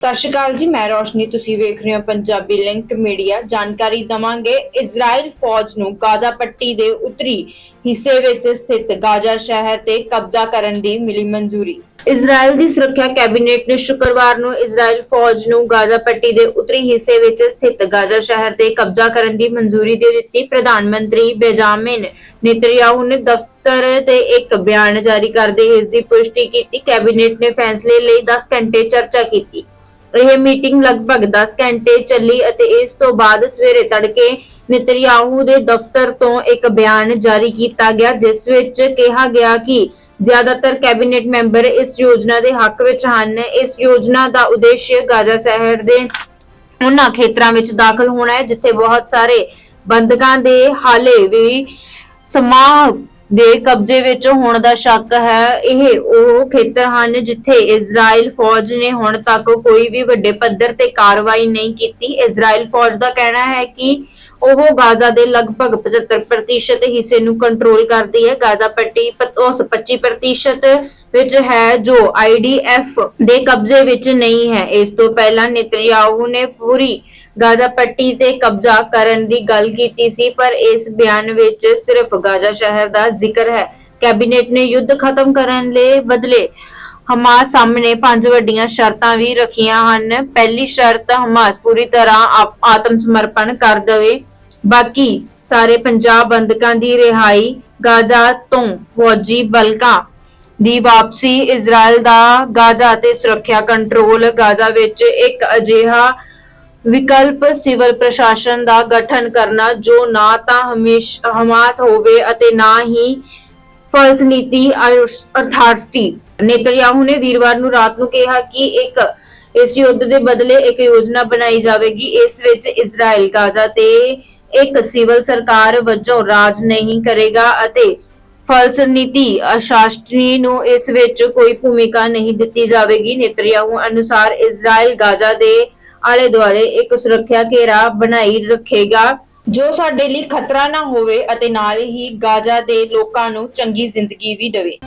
ਸਤਿ ਸ਼੍ਰੀ ਅਕਾਲ ਜੀ, ਮੈਂ ਰੋਸ਼ਨੀ, ਤੁਸੀਂ ਵੇਖ ਰਹੇ ਹੋ ਪੰਜਾਬੀ ਲਿੰਕ ਮੀਡੀਆ। ਜਾਣਕਾਰੀ ਦਵਾਂਗੇ, ਇਜ਼ਰਾਈਲ ਫੌਜ ਨੂੰ ਗਾਜ਼ਾ ਪੱਟੀ ਦੇ ਉੱਤਰੀ ਹਿੱਸੇ ਵਿੱਚ ਸਥਿਤ ਗਾਜ਼ਾ ਸ਼ਹਿਰ ਤੇ ਕਬਜ਼ਾ ਕਰਨ ਦੀ ਮਿਲੀ ਮਨਜ਼ੂਰੀ। ਇਜ਼ਰਾਈਲ ਦੀ ਸੁਰੱਖਿਆ ਕੈਬਨਿਟ ਨੇ ਸ਼ੁੱਕਰਵਾਰ ਨੂੰ ਇਜ਼ਰਾਈਲ ਫੌਜ ਨੂੰ ਗਾਜ਼ਾ ਪੱਟੀ ਦੇ ਉੱਤਰੀ ਹਿੱਸੇ ਵਿੱਚ ਸਥਿਤ ਗਾਜ਼ਾ ਸ਼ਹਿਰ ਤੇ ਕਬਜ਼ਾ ਕਰਨ ਦੀ ਮਨਜ਼ੂਰੀ ਦੇ ਦਿੱਤੀ। ਪ੍ਰਧਾਨ ਮੰਤਰੀ ਬੇਜਾਮਿਨ ਨੇਤਨਯਾਹੂ ਨੇ ਦਫ਼ਤਰ ਤੇ ਇੱਕ ਬਿਆਨ ਜਾਰੀ ਕਰਦੇ ਇਸ ਦੀ ਪੁਸ਼ਟੀ ਕੀਤੀ। ਕੈਬਨਿਟ ਨੇ ਫੈਸਲੇ ਲਈ 10 ਘੰਟੇ ਚਰਚਾ ਕੀਤੀ। ਇਹ ਮੀਟਿੰਗ ਲਗਭਗ 10 ਘੰਟੇ ਚੱਲੀ ਅਤੇ ਇਸ ਤੋਂ ਬਾਅਦ ਸਵੇਰੇ ਤੜਕੇ ਨਿਤਨਯਾਹੂ ਦੇ ਦਫ਼ਤਰ ਤੋਂ ਇੱਕ ਬਿਆਨ ਜਾਰੀ ਕੀਤਾ ਗਿਆ, ਜਿਸ ਵਿੱਚ ਕਿਹਾ ਗਿਆ ਕਿ ਜ਼ਿਆਦਾਤਰ ਕੈਬਨਿਟ ਮੈਂਬਰ ਇਸ ਯੋਜਨਾ ਦੇ ਹੱਕ ਵਿੱਚ ਹਨ। ਇਸ ਯੋਜਨਾ ਦਾ ਉਦੇਸ਼ ਗਾਜ਼ਾ ਸ਼ਹਿਰ ਦੇ ਉਹਨਾਂ ਖੇਤਰਾਂ ਵਿੱਚ ਦਾਖਲ ਹੋਣਾ ਹੈ, ਜਿੱਥੇ ਬਹੁਤ ਸਾਰੇ ਬੰਦਕਾਂ ਦੇ ਹਾਲੇ ਵੀ ਸਮਾਂ ਦੇ ਕਬਜ਼ੇ ਵਿੱਚ ਹੋਣ ਦਾ ਸ਼ੱਕ ਹੈ, ਇਹ ਉਹ ਖੇਤਰ ਹਨ ਜਿੱਥੇ ਇਜ਼ਰਾਈਲ ਫੌਜ ਨੇ ਹੁਣ ਤੱਕ ਕੋਈ ਵੀ ਵੱਡੇ ਪੱਧਰ ਤੇ ਕਾਰਵਾਈ ਨਹੀਂ ਕੀਤੀ। ਇਜ਼ਰਾਈਲ ਫੌਜ ਦਾ ਕਹਿਣਾ ਹੈ ਕਿ ਉਹ ਗਾਜ਼ਾ ਦੇ ਲਗਭਗ 75% ਹਿੱਸੇ ਨੂੰ ਕੰਟਰੋਲ ਕਰਦੀ ਹੈ। ਗਾਜ਼ਾ ਪੱਟੀ ਪ- ਉਸ 25% ਵਿੱਚ ਹੈ ਜੋ ਆਈਡੀਐਫ ਦੇ ਕਬਜ਼ੇ ਵਿੱਚ ਨਹੀਂ ਹੈ। ਇਸ ਤੋਂ ਪਹਿਲਾਂ ਨਿਤਨਯਾਹੂ ਨੇ ਪੂਰੀ ਗਾਜ਼ਾ ਪੱਟੀ ਤੇ ਕਬਜ਼ਾ ਕਰਨ ਦੀ ਗੱਲ ਕੀਤੀ ਸੀ, ਪਰ ਇਸ ਬਿਆਨ ਵਿੱਚ ਸਿਰਫ ਗਾਜ਼ਾ ਸ਼ਹਿਰ ਦਾ ਜ਼ਿਕਰ ਹੈ। ਕੈਬਨਿਟ ਨੇ ਯੁੱਧ ਖਤਮ ਕਰਨ ਲਈ ਬਦਲੇ ਹਮਾਸ ਸਾਹਮਣੇ ਪੰਜ ਵੱਡੀਆਂ ਸ਼ਰਤਾਂ ਵੀ ਰੱਖੀਆਂ ਹਨ। ਪਹਿਲੀ ਸ਼ਰਤ, ਹਮਾਸ ਪੂਰੀ ਤਰ੍ਹਾਂ ਆਤਮ ਸਮਰਪਣ ਕਰ ਦੇਵੇ। ਬਾਕੀ ਸਾਰੇ ਪੰਜਾਬ ਬੰਦਕਾਂ ਦੀ ਰਿਹਾਈ, ਗਾਜ਼ਾ ਤੋਂ ਫੌਜੀ ਬਲਕਾਂ ਦੀ ਵਾਪਸੀ ਇਜ਼ਰਾਈਲ ਦਾ ਗਾਜ਼ਾ ਤੇ ਸੁਰੱਖਿਆ ਕੰਟਰੋਲ, ਗਾਜ਼ਾ ਵਿੱਚ ਇੱਕ ਅਜਿਹਾ ਵਿਕਲਪ ਸਿਵਲ ਪ੍ਰਸ਼ਾਸਨ ਦਾ ਗਠਨ ਕਰਨਾ, ਜੋ ਨਾ ਤਾਂ ਹਮਾਸ ਹੋਵੇ ਅਤੇ ਨਾ ਹੀ ਫਲਸ ਅਥਾਰਟੀ ਨੇਤਨਯਾਹੂ ਨੇ ਵੀਰਵਾਰ ਨੂੰ ਰਾਤ ਨੂੰ ਕਿਹਾ ਕਿ ਇੱਕ, ਇਸ ਯੁੱਧ ਦੇ ਬਦਲੇ ਇੱਕ ਯੋਜਨਾ ਬਣਾਈ ਜਾਵੇਗੀ, ਇਸ ਵਿੱਚ ਇਜ਼ਰਾਈਲ ਗਾਜ਼ਾ ਤੇ ਇੱਕ ਸਿਵਲ ਸਰਕਾਰ ਵਜੋਂ ਰਾਜ ਨਹੀਂ ਕਰੇਗਾ ਅਤੇ ਫਲਸਨੀਤੀ ਅਸ਼ਾਸਨੀ ਨੂੰ ਇਸ ਵਿੱਚ ਕੋਈ ਭੂਮਿਕਾ ਨਹੀਂ ਦਿੱਤੀ ਜਾਵੇਗੀ। ਨੇਤਰਯਾਹੂ ਅਨੁਸਾਰ ਇਜ਼ਰਾਈਲ ਗਾਜ਼ਾ ਦੇ ਆਲੇ ਦੁਆਲੇ ਇੱਕ ਸੁਰੱਖਿਆ ਘੇਰਾ ਬਣਾਈ ਰੱਖੇਗਾ। ਜੋ ਸਾਡੇ ਲਈ ਖਤਰਾ ਨਾ ਹੋਵੇ ਅਤੇ ਨਾਲ ਹੀ ਗਾਜ਼ਾ ਦੇ ਲੋਕਾਂ ਨੂੰ ਚੰਗੀ ਜ਼ਿੰਦਗੀ ਵੀ ਦੇਵੇ।